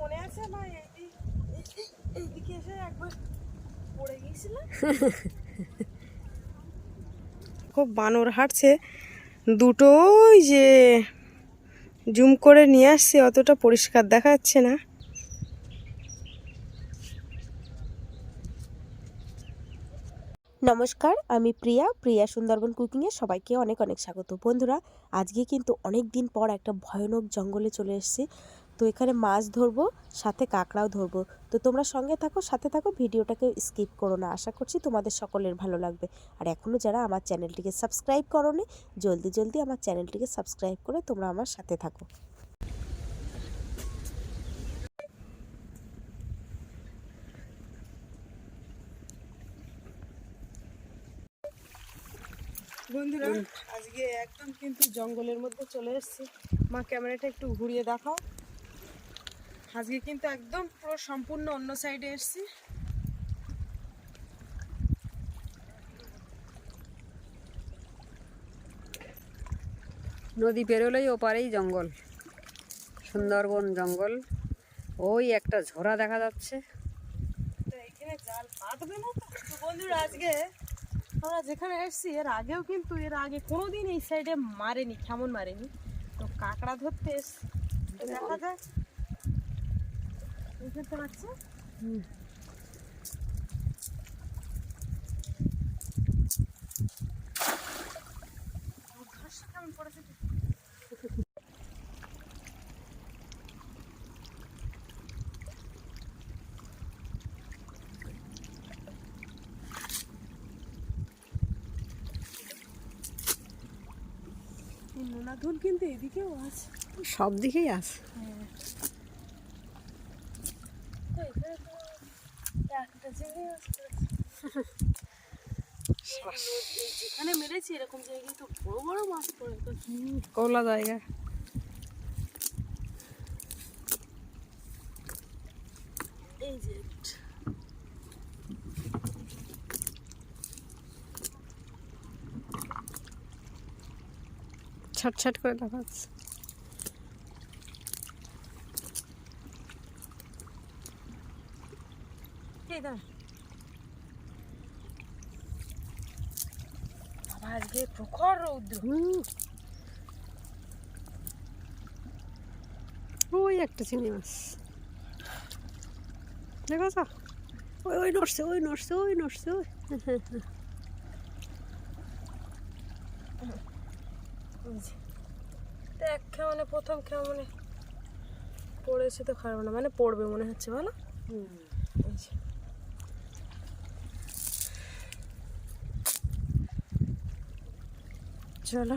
মনে আছে না এইদি- এই- এই- এইদিকে এসে একবার পড়ে গিয়েছিলাম। খুব বানর হাঁটছে। দুটোই যে জুম করে নিয়ে আসছে অতটা পরিষ্কার দেখা যাচ্ছে না। নমস্কার আমি প্রিয়া প্রিয়া সুন্দরবন কুকিংয়ে সবাইকে অনেক অনেক স্বাগত। বন্ধুরা আজকে কিন্তু অনেক দিন পর একটা ভয়ানক জঙ্গলে চলে এসেছি। তো এখানে মাছ ধরবো, সাথে কাঁকড়াও ধরবো। তো তোমরা সঙ্গে থাকো, সাথে থাকো, ভিডিওটাকে স্কিপ করো না। আশা করছি তোমাদের সকলের ভালো লাগবে। আর এখনও যারা আমার চ্যানেলটিকে সাবস্ক্রাইব করোনি, জলদি জলদি আমার চ্যানেলটিকে সাবস্ক্রাইব করে তোমরা আমার সাথে থাকো। বন্ধুরা, আজকে একদম কিন্তু জঙ্গলের মধ্যে চলে এসেছি। মা, ক্যামেরাটা একটু ঘুরিয়ে দেখাও। আজকে কিন্তু একদম পুরো সম্পূর্ণ অন্য সাইডে এসেছি। নদী পেরোলেই ওপারেই জঙ্গল সুন্দরবন জঙ্গল। ওই একটা ঝোড়া দেখা যাচ্ছে। তো এখানে জাল পাতবে না তো? তো বন্ধুরা আজকে আমরা যেখানে এসেছি এর আগেও কিন্তু এর আগে কোনোদিন এই সাইডে মারেনি কেমন মারেনি? তো কাঁকড়া ধরতে এসছি দেখা যাক। নোনা ধুল কিন্তু এদিকেও আছে। সব দিকেই আছে তো এখানে তো একটা জায়গায় আসতে যেখানে মেরেছি এরকম জায়গায় তো বড় বড় মাছ পড়ে কোলা জায়গা। এই যে। ছাট ছাট করে দেখা যাচ্ছে এই দাঁড়া বাবা আজকে প্রখর রৌদ্র। হুম। ওই একটা চিংড়ি মাছ। দেখছ ওই ওই নড়ছে ওই নড়ছে ওই নড়ছে ওই। দেখ কেমনে প্রথম কেমনে। পড়েছে তো খারাপ না মানে পড়বে মনে হচ্ছে বলো? এই চলো।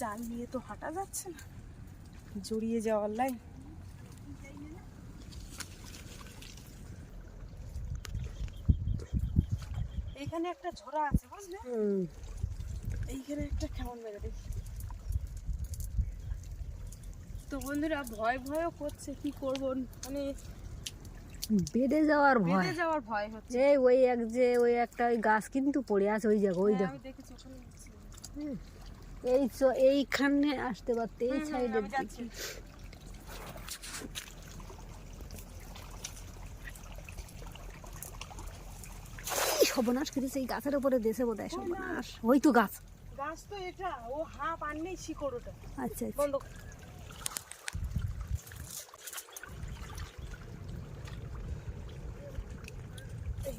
জাল নিয়ে তো হাঁটা যাচ্ছে না। জড়িয়ে যাওয়ার লাইন এইখানে একটা ঝোড়া আছে বুঝলে? এইখানে একটা কেমন মেরে দেখি তো বন্ধুরা ভয় ভয়ও করছে কি করব? মানে বেড়ে যাওয়ার ভয়। বেঁধে যাওয়ার ভয় হচ্ছে। এই ওই এক যে ওই একটা ওই গাছ কিন্তু পড়ে আছে ওই জায়গা ওই হ্যাঁ, দেখো। এই চ- এইখানে আসতে পারতে এই সাইডের দিকে। সর্বনাশ করেছে এই গাছের উপরে দেশে বোধ হয় সর্বনাশ। ওই তো গাছ। গাছ তো এটা ও হাফ আর নেই শিকড় ওটা। আচ্ছা আচ্ছা। বন্ধ কর। এই।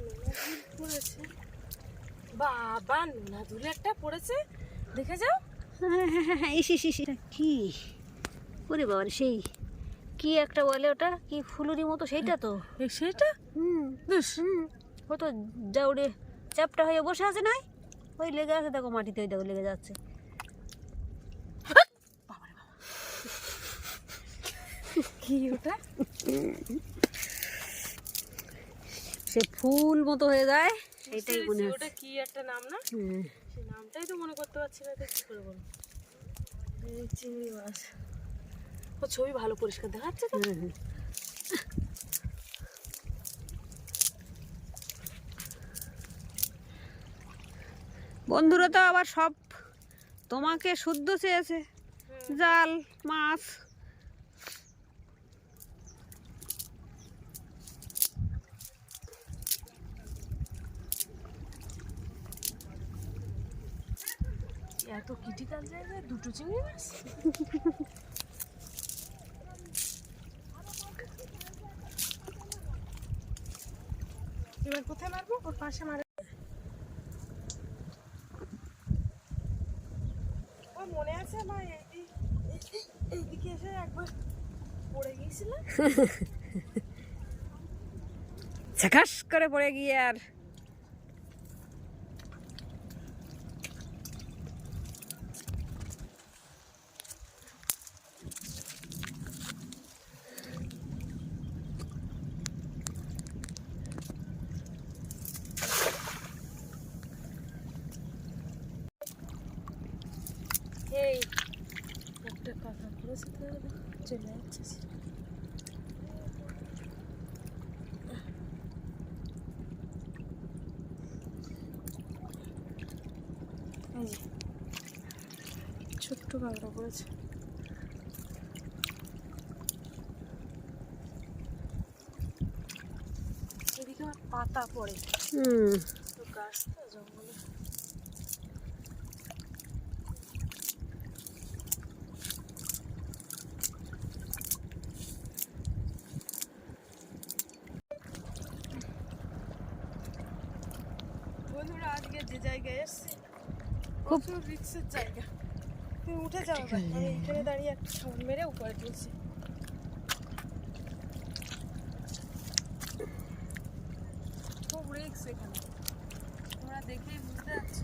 নোনা ধুল পড়েছে। বাবা নোনা ধুলে একটা পড়েছে। দেখে যাও। হ্যাঁ হ্যাঁ হ্যাঁ হ্যাঁ ইসি ইসি কি? ওরে বাবা সেই কি একটা বলে ওটা? কি ফুলুরি মতো সেইটা তো? এই সেটা হুম। ও তো দৌড়ে চ্যাপটা হয়ে বসে আছে নাই? ওই লেগে আছে দেখো মাটিতে ওই দেখো লেগে যাচ্ছে। কি ওটা? সে ফুল মতো হয়ে যায়। এটাই মনে হচ্ছে ওটা কি একটা নাম না? সেই নামটাই তো মনে করতে পারছি না কি করে বলব এই চিংড়ি মাছ। ও ছবি ভালো পরিষ্কার দেখাচ্ছে তো। বন্ধুরা তো আবার সব তোমাকে শুদ্ধ চেয়েছে। জাল মাছ। এত ক্রিটিক্যাল জায়গায় দুটো চিংড়ি মাছ? এবার কোথায় মারবো? ওর পাশে মারে মনে আছে এই এইদিকে এসে একবার পড়ে গিয়েছিলাম ঝাকাস করে পড়ে গিয়ে আর এই একটা কথা বলেছে তো চলে যাচ্ছে ছোট্ট কাঁকড়া পড়েছে এদিকে পাতা পড়ে। হুম তো গাছ তো জঙ্গলে বন্ধুরা আজকে যে জায়গায় এসছি খুব- রিক্সের জায়গা। তুমি উঠে যাও। আমি এখানে দাঁড়িয়ে একটা সাউন্ড মেরে উপরে তুলছি। খুব রিক্স এখানে। তোমরা দেখেই বুঝতে পারছ।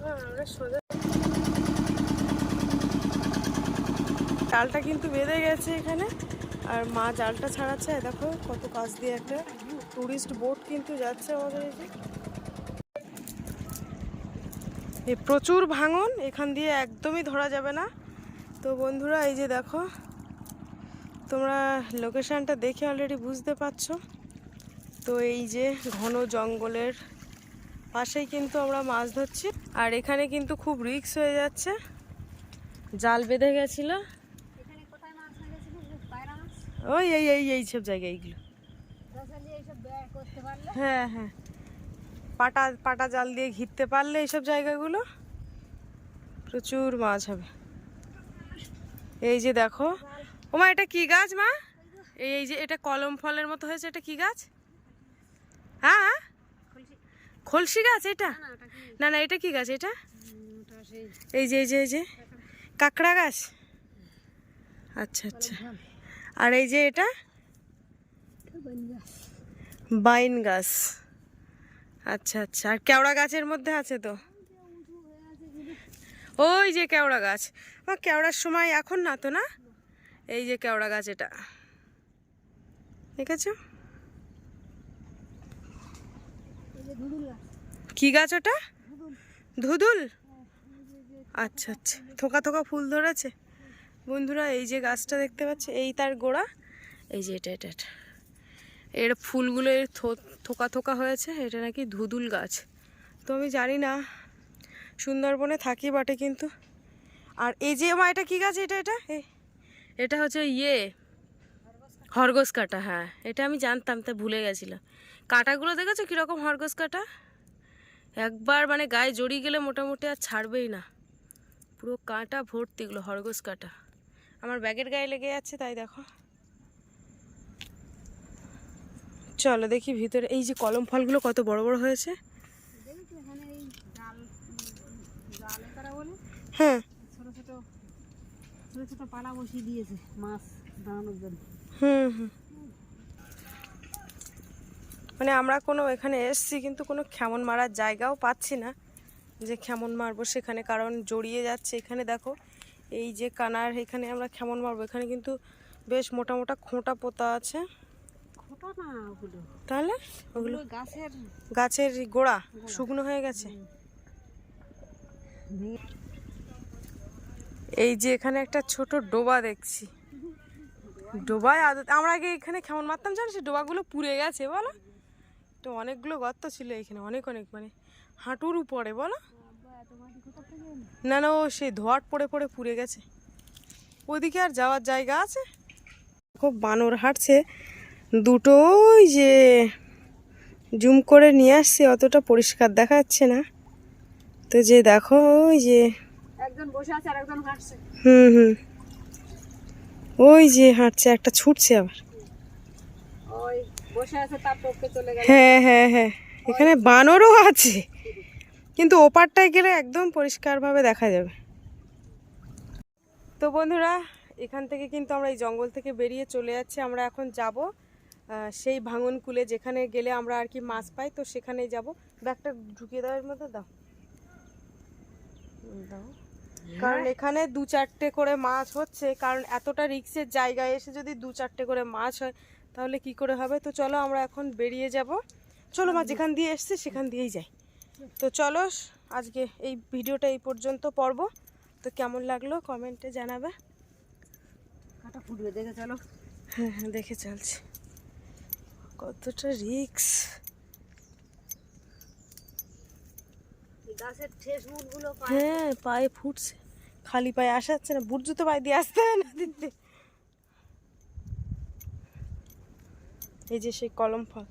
হ্যাঁ, আমরা সোজা জালটা কিন্তু বেঁধে গেছে এখানে। আর মা জালটা ছাড়াচ্ছে দেখো কত কাজ দিয়ে একটা টুরিস্ট বোট কিন্তু যাচ্ছে আমাদের এই যে। প্রচুর ভাঙন, এখান দিয়ে একদমই ধরা যাবে না। তো বন্ধুরা, এই যে দেখো, তোমরা লোকেশানটা দেখে অলরেডি বুঝতে পারছ। তো এই যে ঘন জঙ্গলের পাশেই কিন্তু আমরা মাছ ধরছি। আর এখানে কিন্তু খুব রিক্স হয়ে যাচ্ছে। জাল বেঁধে গেছিল এখানে কোথায় মাছ মেরেছিল পায়রা মাছ ওই এই এই এই সব জায়গায় এইগুলো। হ্যাঁ হ্যাঁ। পাটা পাটা জাল দিয়ে ঘিরতে পারলে এইসব জায়গাগুলো প্রচুর মাছ হবে। এই যে দেখো। ওমা এটা কি গাছ মা? এই এই যে এটা কলম ফলের মতো হয়েছে এটা কি গাছ? হ্যাঁ হ্যাঁ? খলসি গাছ এটা? না না এটা কি গাছ এটা? এই যে এই যে এই যে। কাঁকড়া গাছ? আচ্ছা আচ্ছা। আর এই যে এটা? বাইন গাছ আচ্ছা আচ্ছা। আর কেওড়া গাছের মধ্যে আছে তো? ওই যে কেওড়া গাছ। বা কেওড়ার সময় এখন না তো না? এই যে কেওড়া গাছ এটা। ঠিক আছে কি গাছ ওটা? ধুদুল। আচ্ছা আচ্ছা। থোকা থোকা ফুল ধরেছে? বন্ধুরা, এই যে গাছটা দেখতে পাচ্ছে, এই তার গোড়া, এই যে এটা এটা এটা। এর ফুলগুলো এর থোকা থোকা হয়েছে, এটা নাকি ধুদুল গাছ। তো আমি জানি না, সুন্দরবনে থাকি বাটে কিন্তু। আর এই যে, মা, এটা কি গাছ? এটা এটা এটা হচ্ছে ইয়ে হরগোস কাটা হ্যাঁ। এটা আমি জানতাম, তা ভুলে গেছিলাম কাটাগুলো দেখেছ কীরকম হরগোস কাটা? একবার মানে গায়ে জড়িয়ে গেলে মোটামুটি আর ছাড়বেই না। পুরো কাঁটা ভর্তি এগুলো হরগোস কাঁটা। আমার ব্যাগের গায়ে লেগে যাচ্ছে তাই দেখো। চলো দেখি ভিতরে এই যে কলম ফলগুলো কত বড় বড় হয়েছে। হ্যাঁ। ছোট ছোট ছোট ছোট পালা বসিয়ে দিয়েছে মাছ দাঁড়ানোর জন্য। হুম হুম। মানে আমরা কোনো এখানে এসছি কিন্তু কোনো খেমন মারার জায়গাও পাচ্ছি না যে খেমন মারবো সেখানে কারণ জড়িয়ে যাচ্ছে এখানে দেখো। এই যে কানার এখানে আমরা খেমন মারবো? এখানে কিন্তু বেশ মোটা মোটা খোঁটা পোতা আছে। খোটা না ওগুলো? তাহলে ওগুলো গাছের গাছের গোড়া শুকনো হয়ে গেছে। এই যে এখানে একটা ছোট ডোবা দেখছি। ডোবায় আদত আমরা আগে এখানে কেমন মারতাম জানিস ডোবাগুলো পুড়ে গেছে বলো? তো অনেকগুলো গর্ত ছিল এখানে অনেক অনেক মানে হাঁটুর উপরে বলো? না না ও সেই ধোয়াট পড়ে পড়ে পুড়ে গেছে। ওদিকে আর যাওয়ার জায়গা আছে? খুব বানর হাঁটছে। দুটো ওই যে জুম করে নিয়ে আসছে অতটা পরিষ্কার দেখা যাচ্ছে না। তো যে দেখো ওই যে একজন বসে আছে আর একজন হাঁটছে। হুম হুম। ওই যে হাঁটছে একটা ছুটছে আবার। হ্যাঁ হ্যাঁ হ্যাঁ। এখানে বানরও আছে। কিন্তু ওপারটায় গেলে একদম পরিষ্কারভাবে দেখা যাবে। তো বন্ধুরা এখান থেকে কিন্তু আমরা এই জঙ্গল থেকে বেরিয়ে চলে যাচ্ছি। আমরা এখন যাব সেই ভাঙন কুলে যেখানে গেলে আমরা আর কি মাছ পাই তো সেখানেই যাব। ব্যাগটা ঢুকিয়ে দেওয়ার মতো দাও। দাও। কারণ এখানে দু চারটে করে মাছ হচ্ছে কারণ এতটা রিক্সের জায়গায় এসে যদি দু চারটে করে মাছ হয় তাহলে কি করে হবে? তো চলো আমরা এখন বেরিয়ে যাব। চলো মা যেখান দিয়ে এসছি সেখান দিয়েই যাই। তো চলো আজকে এই ভিডিওটা এই পর্যন্ত পর্ব তো কেমন লাগল কমেন্টে জানাবে? কাটা ফুটবে দেখে চলো। হ্যাঁ হ্যাঁ দেখে চলছি। কতটা রিক্স। হ্যাঁ পায়ে ফুটছে। খালি পায়ে আসা যাচ্ছে না বুট জুতো পায়ে দিয়ে আসতে হয় না দিতে এই যে সেই কলম ফল।